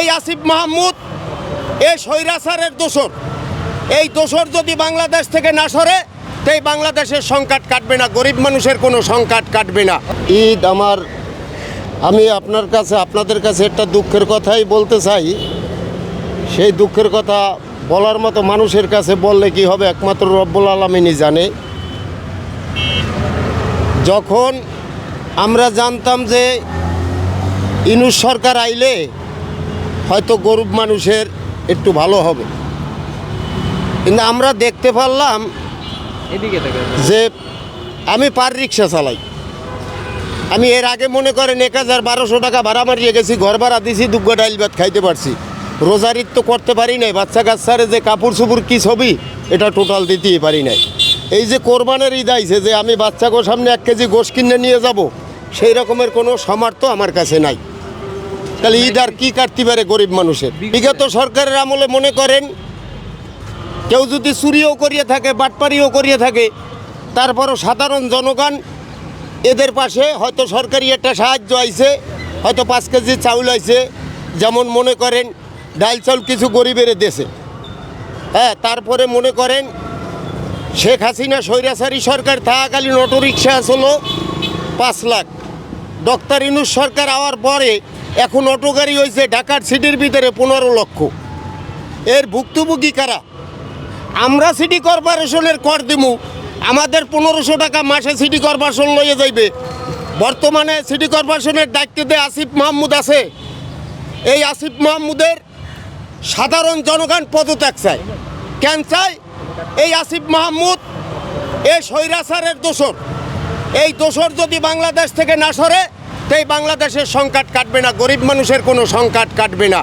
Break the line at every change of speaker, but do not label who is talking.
এই আসিফ মাহমুদ, এই স্বৈরাচারের দোসর এই দোসর যদি বাংলাদেশ থেকে না সরে তাই বাংলাদেশের সংকট কাটবে না, গরিব মানুষের কোনো সংকট কাটবে না। ঈদ আমার, আমি আপনার কাছে, আপনাদের কাছে একটা দুঃখের কথাই বলতে চাই। সেই দুঃখের কথা বলার মতো মানুষের কাছে বললে কি হবে, একমাত্র রব্বুল আলমিনই জানে। যখন আমরা জানতাম যে ইনুস সরকার আইলে হয়তো গরিব মানুষের একটু ভালো হবে। কিন্তু আমরা দেখতে পারলাম যে আমি পার রিক্সা চালাই। আমি এর আগে মনে করেন এক হাজার বারোশো টাকা ভাড়া মারিয়ে গেছি ঘর ভাড়া দিছি দুগ্গ ডাইল ভাত খাইতে পারছি। রোজারির তো করতে পারি নাই বাচ্চা কাচ্চারে যে কাপড় চুপুর কী ছবি এটা টোটাল দিতেই পারি নাই। এই যে কোরবানের ঈদ আইছে যে আমি বাচ্চাকে সামনে এক কেজি গোশ কিনে নিয়ে যাব সেই রকমের কোনো সামর্থ্য আমার কাছে নাই। তাহলে ঈদ আর কী কাটতে পারে গরিব মানুষের? বিগত সরকারের আমলে মনে করেন, কেউ যদি চুরিও করিয়ে থাকে বাটপারিও করিয়ে থাকে, তারপরও সাধারণ জনগণ এদের পাশে হয়তো সরকারি একটা সাহায্য আইছে, হয়তো পাঁচ কেজি চাউল আইছে, যেমন মনে করেন ডাল চাউল কিছু গরিবের দেশে। হ্যাঁ তারপরে মনে করেন শেখ হাসিনা স্বৈরাচারী সরকার থাকাকালীন অটো রিক্সা আসলো পাঁচ লাখ। ডক্টর ইনুস সরকার আওয়ার পরে এখন অটো গাড়ি হয়েছে ঢাকার সিটির ভিতরে পনেরো লক্ষ। এর ভুক্তভোগী কারা? আমরা সিটি কর্পোরেশনের কর দিমু। আমাদের পনেরোশো টাকা মাসে সিটি কর্পোরেশন লইয়ে যাইবে। বর্তমানে সিটি কর্পোরেশনের দায়িত্বে আসিফ মাহমুদ আছে, এই আসিফ মাহমুদের সাধারণ জনগণ পদত্যাগ চায়। কেন চায়? এই আসিফ মাহমুদ এ স্বৈরাচারের দোষর। এই দোষর যদি বাংলাদেশ থেকে না সরে তাই বাংলাদেশের সংকট কাটবে না গরিব মানুষের কোনো সংকট কাটবে না।